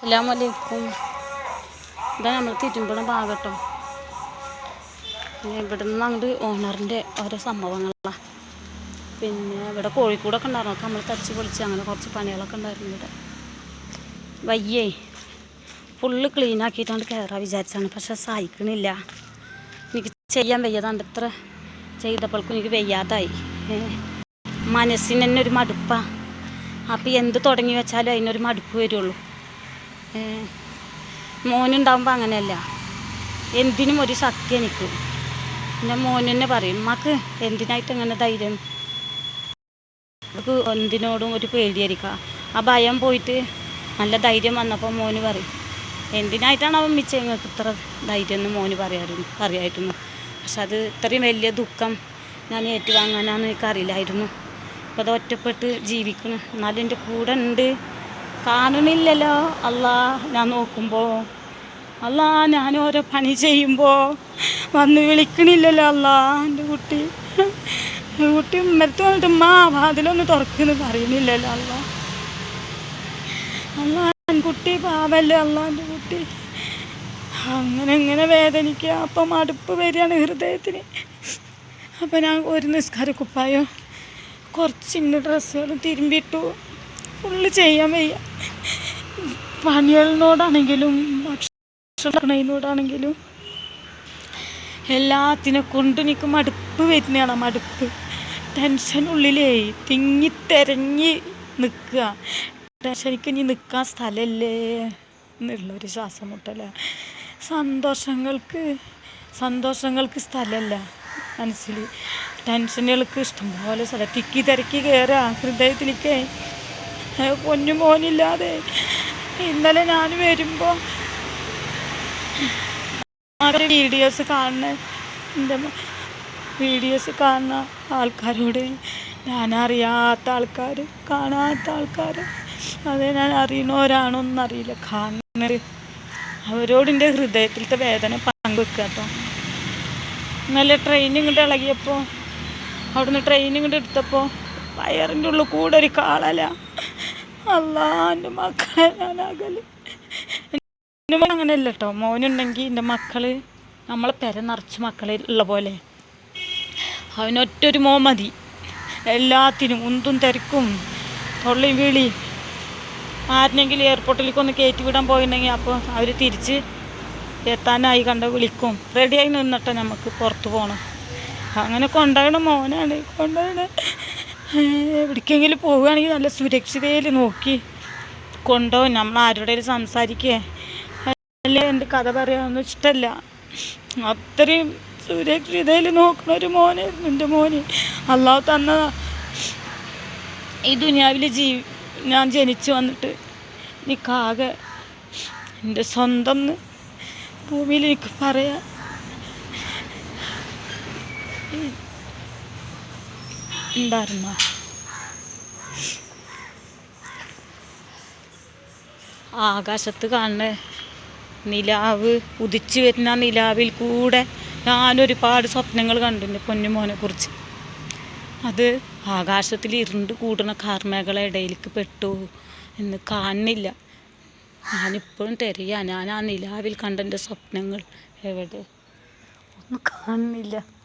അസ്സലാമലൈക്കും. ഇതാ നമ്മൾ തിരുമ്പണ ഭാഗട്ടോ. ഇവിടെ നിന്ന് അങ്ങോട്ട് ഓണറിന്റെ ഓരോ സംഭവങ്ങളാണ് പിന്നെ ഇവിടെ കോഴിക്കൂടൊക്കെ ഉണ്ടായിരുന്നു. നമ്മൾ തച്ച് പൊളിച്ച് അങ്ങനെ കുറച്ച് പണികളൊക്കെ ഉണ്ടായിരുന്നു ഇവിടെ. വയ്യേ. ഫുള്ള് ക്ലീൻ ആക്കിയിട്ടാണ് കയറാൻ വിചാരിച്ചാണ് പക്ഷെ സഹിക്കണില്ല. എനിക്ക് ചെയ്യാൻ വയ്യാതാണ്ട് ഇത്ര ചെയ്തപ്പോൾക്കും എനിക്ക് വയ്യാതായി. മനസ്സിന് തന്നെ ഒരു മടുപ്പാണ് അപ്പോൾ എന്ത് തുടങ്ങി വെച്ചാലും അതിനൊരു മടുപ്പ് വരുള്ളൂ. മോനുണ്ടാകുമ്പോൾ അങ്ങനെയല്ല. എന്തിനും ഒരു ശക്തി എനിക്ക്. പിന്നെ മോനെന്നെ പറയും മക്ക് എന്തിനായിട്ട് അങ്ങനെ ധൈര്യം? നമുക്ക് എന്തിനോടും ഒരു പേടിയായിരിക്കുക ആ ഭയം പോയിട്ട് നല്ല ധൈര്യം വന്നപ്പോൾ മോന് പറയും എന്തിനായിട്ടാണ് അവൻ മിച്ച ഞങ്ങൾക്ക് ഇത്ര ധൈര്യം എന്ന് മോന് പറയാറുണ്ട് പറയായിരുന്നു. പക്ഷെ അത് ഇത്രയും വലിയ ദുഃഖം ഞാൻ ഏറ്റുവാങ്ങാനാന്ന് എനിക്കറിയില്ലായിരുന്നു. അപ്പോൾ അത് ഒറ്റപ്പെട്ട് ജീവിക്കണം. എന്നാലും എന്റെ കൂടെ ഉണ്ട്. കാണണില്ലല്ലോ അല്ലാ ഞാൻ നോക്കുമ്പോൾ അല്ലാ ഞാൻ ഓരോ പണി ചെയ്യുമ്പോൾ വന്ന് വിളിക്കണില്ലല്ലോ അല്ലാ എന്റെ കുട്ടി. കുട്ടി ഉമ്മരത്ത് വന്നിട്ട് ഉമ്മ വാതിലൊന്ന് തുറക്കുന്നു പറയുന്നില്ലല്ലോ അല്ല അല്ല കുട്ടി പാവല്ലേ അല്ല എന്റെ കുട്ടി. അങ്ങനെ ഇങ്ങനെ വേദനിക്കുക അപ്പം അടുപ്പ് വരികയാണ് ഹൃദയത്തിന്. അപ്പം ഞാൻ ഒരു നിസ്കാര കുപ്പായോ കുറച്ച് ഇന്ന ഡ്രസ്സുകളും തിരുമ്പിട്ടു. ഫുള്ള് ചെയ്യാൻ വയ്യ. പണികളിനോടാണെങ്കിലും ഭക്ഷണത്തിനോടാണെങ്കിലും എല്ലാത്തിനെ കൊണ്ട് എനിക്ക് മടുപ്പ് വരുന്നതാണ് മടുപ്പ്. ടെൻഷൻ ഉള്ളിലേ തിങ്ങി തെരഞ്ഞ് നിൽക്കുക ടെൻഷനിക്ക് ഇനി നിൽക്കാൻ സ്ഥലമല്ലേ എന്നുള്ളൊരു ശ്വാസം മുട്ടല സന്തോഷങ്ങൾക്ക് സന്തോഷങ്ങൾക്ക് സ്ഥലമല്ല മനസ്സിൽ ടെൻഷനുകൾക്ക് ഇഷ്ടംപോലെ സ്ഥലം. തിക്കി തിരക്കി കയറുക ഹൃദയത്തിലേക്ക് പൊന്നു മോനില്ലാതെ. ഇന്നലെ ഞാൻ വരുമ്പോൾ വീഡിയോസ് കാണുന്ന എന്റെ വീഡിയോസ് കാണുന്ന ആൾക്കാരോട് ഞാൻ അറിയാത്ത ആൾക്കാർ കാണാത്ത ആൾക്കാർ അത് ഞാൻ അറിയണവരാണോന്നും അറിയില്ല. കാണുന്നത് അവരോട് എന്റെ ഹൃദയത്തിലത്തെ വേദന പങ്കുവെക്കുക കേട്ടോ. ഇന്നലെ ട്രെയിൻ ഇങ്ങോട്ട് ഇളകിയപ്പോൾ അവിടുന്ന് ട്രെയിൻ എടുത്തപ്പോൾ വയറിന്റെ ഉള്ളിൽ കൂടെ ഒരു കാളല. അല്ലാ എന്റെ മക്കളെ ഞാനാകൽ എന്റെ മോൻ അങ്ങനെയല്ല കേട്ടോ മോനുണ്ടെങ്കിൽ എന്റെ മക്കൾ നമ്മളെ പെര നിറച്ച് മക്കളെ ഉള്ള പോലെ. അവനൊറ്റൊരു മോൻ മതി. എല്ലാത്തിനും ഉന്തും തിരക്കും തൊള്ളിയും വിളി ആരെങ്കിലും എയർപോർട്ടിലേക്ക് ഒന്ന് കയറ്റി വിടാൻ പോയിട്ടുണ്ടെങ്കിൽ അപ്പോൾ അവർ തിരിച്ച് എത്താനായി കണ്ട വിളിക്കും. റെഡിയായി നിന്നിട്ട് നമുക്ക് പുറത്ത് പോകണം അങ്ങനെ കൊണ്ടുപോകണം മോനാണ് കൊണ്ടുപോകണ. എവിടേക്കെങ്കിലും പോവുകയാണെങ്കിൽ നല്ല സുരക്ഷിതയിൽ നോക്കി കൊണ്ടുപോകും നമ്മൾ ആരോടെങ്കിലും സംസാരിക്കേ. അല്ലേ എന്റെ കഥ പറയാമെന്ന് ഇഷ്ടമല്ല അത്രയും സുരക്ഷിതയിൽ നോക്കുന്ന ഒരു മോനായിരുന്നു എന്റെ മോന്. അള്ളാഹു തന്ന ഈ ദുനിയാവിൽ ജീവി ഞാൻ ജനിച്ചു വന്നിട്ട് എനിക്കാകെ എന്റെ സ്വന്തം ഭൂമിയിൽ എനിക്ക് പറയാം ഉണ്ടായിരുന്നോ? ആകാശത്ത് കാണുന്ന നിലാവ് ഉദിച്ചു വരുന്ന നിലാവിൽ കൂടെ ഞാനൊരുപാട് സ്വപ്നങ്ങൾ കണ്ടിട്ടുണ്ട് പൊന്നുമോനെ കുറിച്ച്. അത് ആകാശത്തിൽ ഇരുണ്ട് കൂടുന്ന കാർമേഘകളെ ഇടയിലേക്ക് പെട്ടു എന്ന് കാണുന്നില്ല. ഞാനിപ്പോഴും തിരയാ. ഞാൻ ആ നിലാവിൽ കണ്ട എന്റെ സ്വപ്നങ്ങൾ എവിടെ? ഒന്നും കാണുന്നില്ല.